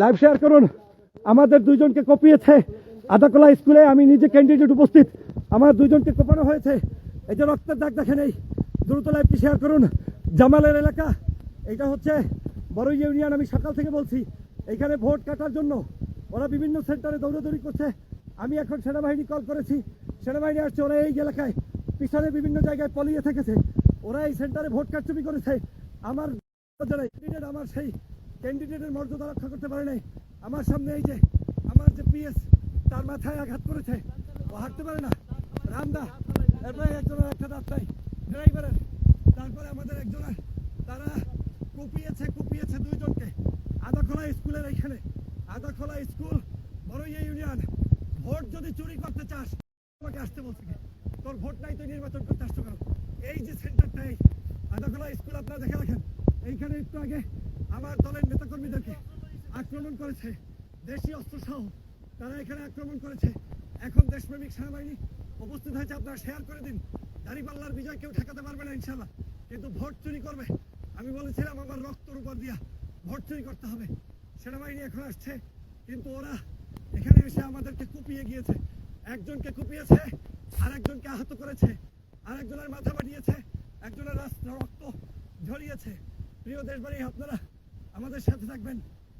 Live share করুন। আমাদের দুইজনকে কপিয়েছে আদাকলা স্কুলে। আমি নিজে ক্যান্ডিডেট উপস্থিত। আমার দুইজনকে কোপানো হয়েছে। এই যে রক্তের দাগ দেখেন এই। দ্রুত লাইভটি শেয়ার করুন। জামালের এলাকা। এটা হচ্ছে বড় ইউনিয়ন আমি সকাল থেকে বলছি। এখানে ভোট কাটার জন্য ওরা বিভিন্ন সেন্টারে দৌড়াদৌড়ি করছে। আমি এখন সেনাবাহিনী কল করেছি। সেনাবাহিনী আসছে, ওরা এই এলাকায় পিছনে বিভিন্ন জায়গায় পলিয়ে থেকেছে। ওরা এই সেন্টারে ভোট কারচুপি করেছে। আমার আমার সেই ক্যান্ডিডেটের মর্যাদা রক্ষা করতে পারে নাই। আমার সামনে এই যে, আমার যে পিএস, তার মাথায় আঘাত করেছে। ও হাঁটতে পারে না। রামদা, এরপরে একজনের একটা নাই ড্রাইভারের তারপরে আমাদের একজনের তারা কুপিয়েছে কুপিয়েছে দুইজনকে। আদাখোলা স্কুলের এইখানে। Adakhola school, Boraiya union. Vote যদি চুরি করতে চাস, আমাকে আসতে বলছি তোর ভোট নাই, তুই নির্বাচন করতে আসতে পারো এই যে সেন্টারটা এই, আদাখোলা স্কুল আপনারা দেখে রাখেন। এইখানে একটু আগে আমার দলের নেতাকর্মীদেরকে আক্রমণ করেছে? দেশি অস্ত্র সহ তারা এখানে আক্রমণ করেছে। এখন দেশপ্রেমিক সেনাবাহিনী উপস্থিত হয়েছে, আপনারা শেয়ার করে দিন। দাঁড়িপাল্লার বিজয় কেউ ঠেকাতে পারবে না ইনশাল্লাহ কিন্তু ভোট চুরি করবে। আমি বলেছিলাম আমার রক্তর উপর দিয়া ভোট চুরি করতে হবে। সেনাবাহিনী এখন আসছে, কিন্তু ওরা এখানে এসে আমাদেরকে কুপিয়ে গিয়েছে। একজনকে কুপিয়েছে আর একজনকে আহত করেছে। আর একজনের মাথা বাড়িয়েছে একজনের রক্ত ঝরিয়েছে। প্রিয় দেশবাড়ি আপনারা আমাদের সাথে থাকবেন।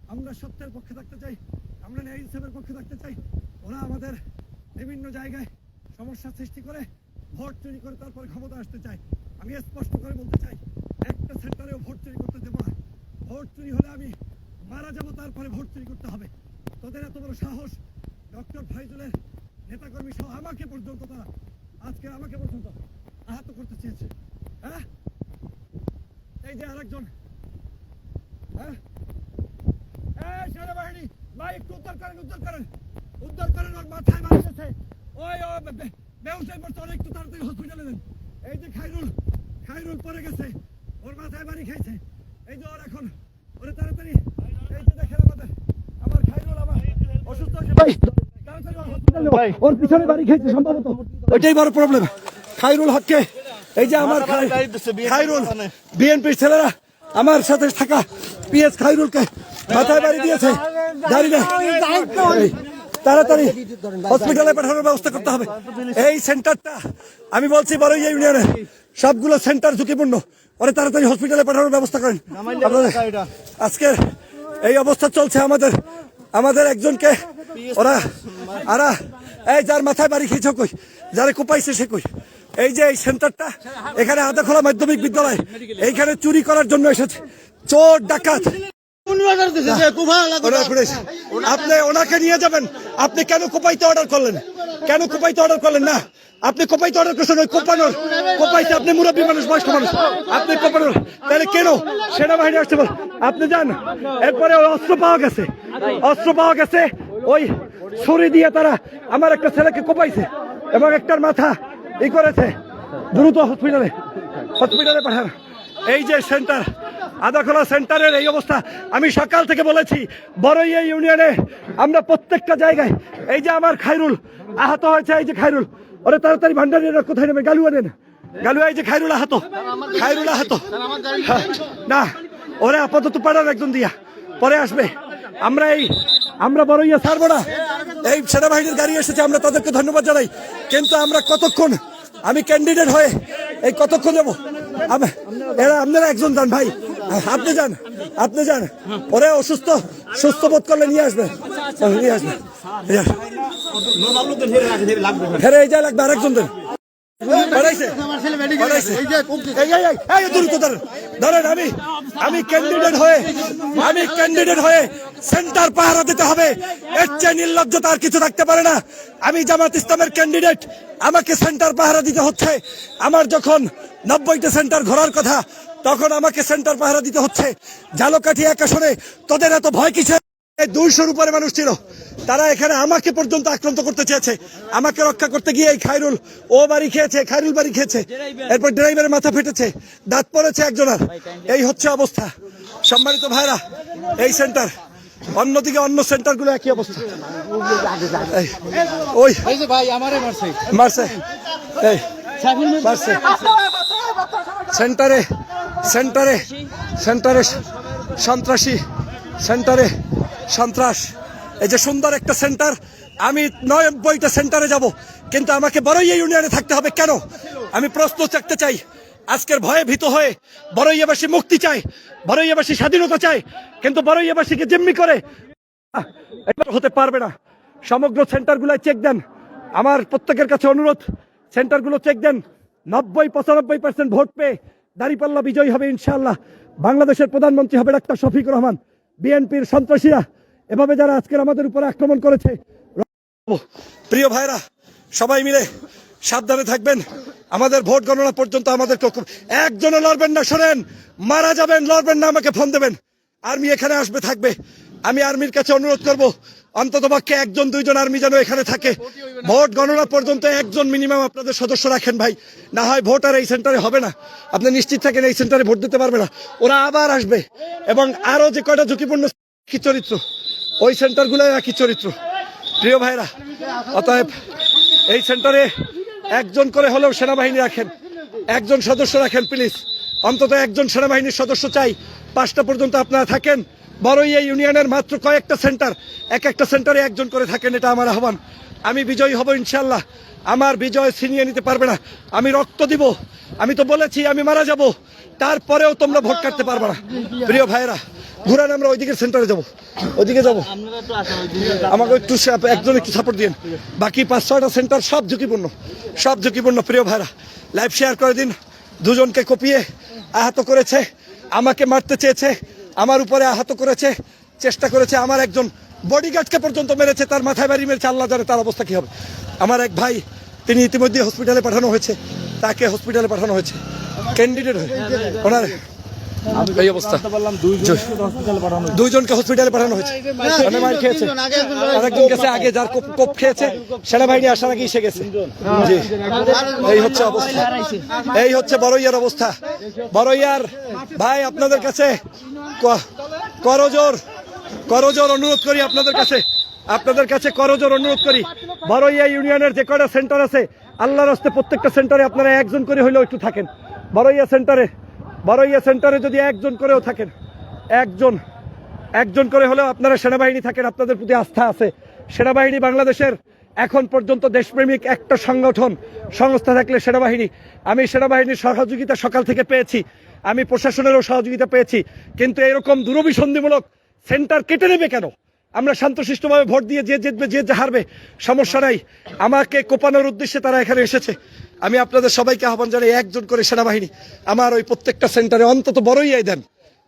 আমরা সত্যের পক্ষে থাকতে চাই। আমরা ন্যায় ইনসাফের পক্ষে থাকতে চাই। ওরা আমাদের বিভিন্ন জায়গায় সমস্যা সৃষ্টি করে, ভোট চুরি করে তারপরে ক্ষমতা আসতে চায়। আমি স্পষ্ট করে বলতে চাই, একটা সেন্টারেও ভোট চুরি করতে দেবো না। ভোট চুরি হলে আমি মারা যাব, তারপরে ভোট চুরি করতে হবে। তোদের এত বড় সাহস? ডক্টর ফাইজুলের নেতাকর্মী সহ আমাকে পর্যন্ত তারা আজকে আমাকে পর্যন্ত আহত করতে চেয়েছে। হ্যাঁ? এই যে আরেকজন সেনাবাহিনী ভাই একটু উদ্ধার করেন উদ্ধার করেন। উদ্ধার করেন ওর মাথায় মারতেছে ওই ও ব্যবসায় পড়ছে ওর একটু তাড়াতাড়ি হসপিটালে দেন। এই যে খাইরুল খাইরুল পড়ে গেছে। ওর মাথায় বাড়ি খাইছে। এই যে ওর এখন ওরে তাড়াতাড়ি এই যে দেখেন আমাদের আমার খাইরুল আমার অসুস্থ হয়েছে ভাই তাড়াতাড়ি ওর hospital এ নেও। ওর পিছনে বাড়ি খেয়েছে সম্ভবত। ওইটাই বড় প্রবলেম খাইরুল হককে এই যে আমার খাইরুল বিএনপির ছেলেরা আমার সাথে থাকা। পিএস খাইরুলকে মাথায় বাড়ি দিয়েছে। গাড়ি। তাড়াতাড়ি হসপিটালে পাঠানোর ব্যবস্থা করতে হবে। এই সেন্টারটা, আমি বলছি বড় ইউনিয়নে সবগুলো সেন্টার ঝুঁকিপূর্ণ। ওরে তাড়াতাড়ি হসপিটালে পাঠানোর ব্যবস্থা করেন। আজকে এই অবস্থা চলছে আমাদের। আমাদের একজনকে ওরা, আরা, এই যার মাথায় বাড়ি খেয়েছ কই? যারে কোপাইছে সে কই? এই যে এই সেন্টারটা, এখানে আদাখোলা মাধ্যমিক বিদ্যালয়। এইখানে চুরি করার জন্য এসেছে। চোর ডাকাত। আপনি ওনাকে নিয়ে যাবেন। আপনি কেন কোপাইতে অর্ডার করলেন? কেন কোপাইতে অর্ডার করলেন না? আপনি কোপাইতে অর্ডার করছেন ওই কোপানোর। কোপাইতে আপনি মুরব্বী মানুষ বয়স্ক মানুষ। আপনি কোপানোর। তাহলে কেন? সেনাবাহিনী আসছে বল। আপনি যান। এরপরে ওই অস্ত্র পাওয়া গেছে। অস্ত্র পাওয়া গেছে। ওই ছুরি দিয়ে তারা আমার একটা ছেলেকে কোপাইছে এবং একটার মাথা ই করেছে। দ্রুত হসপিটালে হসপিটালে পাঠান। এই যে সেন্টার আদাখোলা সেন্টারের এই অবস্থা। আমি সকাল থেকে বলেছি, বড়ইয়া ইউনিয়নে আমরা প্রত্যেকটা জায়গায়, এই যে আমার খাইরুল আহত হয়েছে এই যে খাইরুল ওরে তাড়াতাড়ি ভান্ডারিরা কোথায় নেবে? গালুয়া নেন গালুয়া, এই যে খাইরুল আহত। খাইরুল আহত। না, ওরে আপাতত পাড়ার একজন দিয়া। পরে আসবে। আমরা এই, আমরা বড়ইয়া ছাড়বো না। এই সেনাবাহিনীর গাড়ি এসেছে, আমরা তাদেরকে ধন্যবাদ জানাই। কিন্তু আমরা কতক্ষণ, আমি ক্যান্ডিডেট হয়ে এই কতক্ষণ যাব? এরা, আপনারা একজন যান ভাই। আপনি যান আপনি যান। ওরে অসুস্থ, সুস্থ বোধ করলে নিয়ে আসবে। নিয়ে আসবে। ফেরে এই যা লাগবে আরেকজন ধরেন। আমি ক্যান্ডিডেট হয়ে, আমি ক্যান্ডিডেট হয়ে সেন্টার পাহারা দিতে হবে। কিছু থাকতে পারে না। আমি জামাত ইসলামের ক্যান্ডিডেট আমাকে সেন্টার পাহারা দিতে হচ্ছে। আমার যখন নব্বইটা সেন্টার ঘোরার কথা তখন আমাকে সেন্টার পাহারা দিতে হচ্ছে। জালকাঠি এক আসনে তোদের এত ভয় কিসের? দুইশোর উপরে মানুষ ছিল। তারা এখানে আমাকে পর্যন্ত আক্রান্ত করতে চেয়েছে। আমাকে রক্ষা করতে গিয়ে এই খাইরুল ও বাড়ি খেয়েছে খাইরুল বাড়ি খেয়েছে। এরপর ড্রাইভারের মাথা ফেটেছে দাঁত পড়েছে একজনের। এই হচ্ছে অবস্থা। সম্মানিত ভাইরা এই সেন্টার অন্যদিকে অন্য সেন্টারগুলো একই অবস্থা। ওই। ভাই আমারে মারছে। মারছে। এই মারছে। সেন্টারে সেন্টারে সেন্টারে সন্ত্রাসী, সেন্টারে সন্ত্রাস। এই যে সুন্দর একটা সেন্টার, আমি নব্বইটা সেন্টারে যাব, কিন্তু আমাকে বড়ইয়া ইউনিয়নে থাকতে হবে। কেন? আমি প্রশ্ন চাকতে চাই। আজকের ভয়ে ভীত হয়ে বড়ইয়াবাসী মুক্তি চায়, বড়ইয়াবাসী স্বাধীনতা চায়, কিন্তু বড়ইয়াবাসীকে জিম্মি করে এবার হতে পারবে না। সমগ্র সেন্টারগুলোয় চেক দেন। আমার প্রত্যেকের কাছে অনুরোধ, সেন্টারগুলো চেক দেন। নব্বই, পঁচানব্বই পার্সেন্ট ভোট পেয়ে দাঁড়িপাল্লা বিজয়ী হবে ইনশাআল্লাহ। বাংলাদেশের প্রধানমন্ত্রী হবে ডাক্তার শফিক রহমান। বিএনপির সন্ত্রাসীরা এভাবে যারা আজকের আমাদের উপরে আক্রমণ করেছে প্রিয় ভাইরা, সবাই মিলে সাবধানে থাকবেন। আমাদের ভোট গণনা পর্যন্ত আমাদের একজনও লড়বেন না, শোনেন। মারা যাবেন, লড়বেন না, আমাকে ফোন দেবেন। আর্মি এখানে আসবে, থাকবে। আমি আর্মির কাছে অনুরোধ করব অন্তত পক্ষে একজন, দুইজন আর্মি যেন এখানে থাকে। ভোট গণনা পর্যন্ত একজন মিনিমাম আপনাদের সদস্য রাখেন ভাই। না হয় ভোট আর এই সেন্টারে হবে না। আপনি নিশ্চিত থাকেন এই সেন্টারে ভোট দিতে পারবে না। ওরা আবার আসবে। এবং আরও যে কয়টা ঝুঁকিপূর্ণ কি চরিত্র? ওই সেন্টারগুলো একই চরিত্র? প্রিয় ভাইরা, অতএব এই সেন্টারে একজন করে হলেও সেনাবাহিনী রাখেন। একজন সদস্য রাখেন প্লিজ অন্তত একজন সেনাবাহিনীর সদস্য চাই। পাঁচটা পর্যন্ত আপনারা থাকেন। বড়ই এই ইউনিয়নের মাত্র কয়েকটা সেন্টার, এক একটা সেন্টারে একজন করে থাকেন, এটা আমার আহ্বান। আমি বিজয়ী হব ইনশাল্লাহ আমার বিজয় ছিনিয়ে নিতে পারবে না। আমি রক্ত দিব। আমি তো বলেছি আমি মারা যাব। তারপরেও তোমরা ভোট কাটতে পারবে না। প্রিয় ভাইরা ঘুরান আমরা ওইদিকে সেন্টারে যাব। ওইদিকে যাব। আমাকে একটু একজন একটু সাপোর্ট দিন বাকি পাঁচ, ছয়টা সেন্টার সব ঝুঁকিপূর্ণ। সব ঝুঁকিপূর্ণ, প্রিয় ভাইরা লাইভ শেয়ার করে দিন। দুজনকে কপিয়ে আহত করেছে। আমাকে মারতে চেয়েছে। আমার উপরে আহত করেছে, চেষ্টা করেছে, আমার একজন বডিগার্ডকে পর্যন্ত মেরেছে, তার মাথায় বাড়ি মেরেছে, আল্লাহ জানে তার অবস্থা কী হবে। আমার এক ভাই, তিনি ইতিমধ্যে হসপিটালে পাঠানো হয়েছে, তাকে হসপিটালে পাঠানো হয়েছে ক্যান্ডিডেট হয়ে। ওনার এই অবস্থা। দুইজনকে হসপিটালে পাঠানো হয়েছে। মানে মার খেয়েছে। আরেকজন গেছে আগে যার কোপ খেয়েছে। সেনাবাহিনী আসার আগে এসে গেছে। জি। এই হচ্ছে অবস্থা। এই হচ্ছে বড়ইয়ার অবস্থা। বড়ইয়ার ভাই আপনাদের কাছে করজোর। করজোর অনুরোধ করি আপনাদের কাছে। আপনাদের কাছে করজোর অনুরোধ করি। বড়ইয়া ইউনিয়নের যে কটা সেন্টার আছে আল্লাহর হস্তে প্রত্যেকটা সেন্টারে আপনারা একজন করে হইলেও একটু থাকেন। বড়ইয়া সেন্টারে বড়ইয়া সেন্টারে যদি একজন করেও থাকেন, একজন একজন করে হলেও আপনারা সেনাবাহিনী থাকেন, আপনাদের প্রতি আস্থা আছে। সেনাবাহিনী বাংলাদেশের এখন পর্যন্ত দেশপ্রেমিক একটা সংগঠন, সংস্থা থাকলে সেনাবাহিনী। আমি সেনাবাহিনীর সহযোগিতা সকাল থেকে পেয়েছি, আমি প্রশাসনেরও সহযোগিতা পেয়েছি, কিন্তু এরকম দূরভিসন্ধিমূলক সেন্টার কেটে নেবে কেন? আমরা শান্তশিষ্টভাবে ভোট দিয়ে যে জিতবে যে যে হারবে, সমস্যা নাই। আমাকে কোপানোর উদ্দেশ্যে তারা এখানে এসেছে। আমি আপনাদের সবাইকে আহ্বান জানাই একজন করে সেনাবাহিনী, আমার ওই প্রত্যেকটা সেন্টারে অন্তত বড়ই দেন।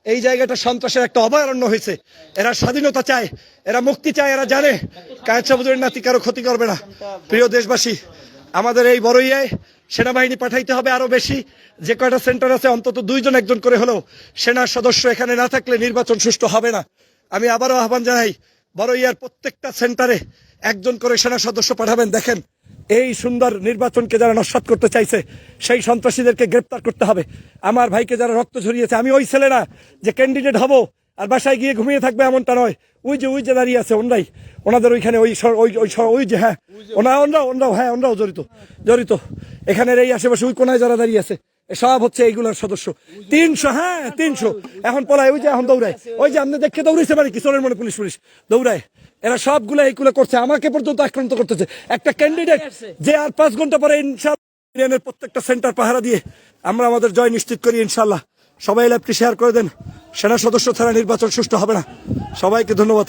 এই জায়গাটা সন্ত্রাসের একটা অভয়ারণ্য হয়েছে। এরা স্বাধীনতা চায়, এরা মুক্তি চায়, এরা জানে। বুজুরের নাতি কারও ক্ষতি করবে না। প্রিয় দেশবাসী, আমাদের এই বড়ইয়ায় সেনাবাহিনী পাঠাইতে হবে আরও বেশি। যে কয়টা সেন্টার আছে, অন্তত দুইজন একজন করে হলেও সেনার সদস্য এখানে না থাকলে নির্বাচন সুষ্ঠু হবে না। আমি আবারও আহ্বান জানাই বড়ইয়ার প্রত্যেকটা সেন্টারে একজন করে সেনা সদস্য পাঠাবেন। দেখেন, এই সুন্দর নির্বাচনকে যারা নস্বাত করতে চাইছে, সেই সন্ত্রাসীদেরকে গ্রেপ্তার করতে হবে। আমার ভাইকে যারা রক্ত ঝরিয়েছে, আমি ওই ছেলে না, যে ক্যান্ডিডেট হব আর বাসায় গিয়ে ঘুমিয়ে থাকবে এমনটা নয়। ওই যে ওই যে দাঁড়িয়ে আছে, ওনরাই। ওনাদের ওইখানে ওই ওই ওই যে হ্যাঁ। ওনা ওনরাও ওনরাও হ্যাঁ ওনরাও জড়িত জড়িত। এখানের এই আশেপাশে ওই কোনায় যারা দাঁড়িয়ে আছে সব হচ্ছে এইগুলোর সদস্য। তিনশো হ্যাঁ তিনশো। এখন পলায়, ওই যে এখন দৌড়ায়। ওই যে আপনি দেখে দৌড়েছে মানে কিশোরের মনে পুলিশ পুলিশ। দৌড়ায়। এরা সবগুলো এইগুলো করছে। আমাকে পর্যন্ত আক্রান্ত করতেছে। একটা ক্যান্ডিডেট যে আর পাঁচ ঘণ্টা পরে ইউনিয়নের প্রত্যেকটা সেন্টার পাহারা দিয়ে আমরা আমাদের জয় নিশ্চিত করি ইনশাল্লাহ সবাই ল্যাবটি শেয়ার করে দেন। সেনা সদস্য ছাড়া নির্বাচন সুষ্ঠু হবে না। সবাইকে ধন্যবাদ।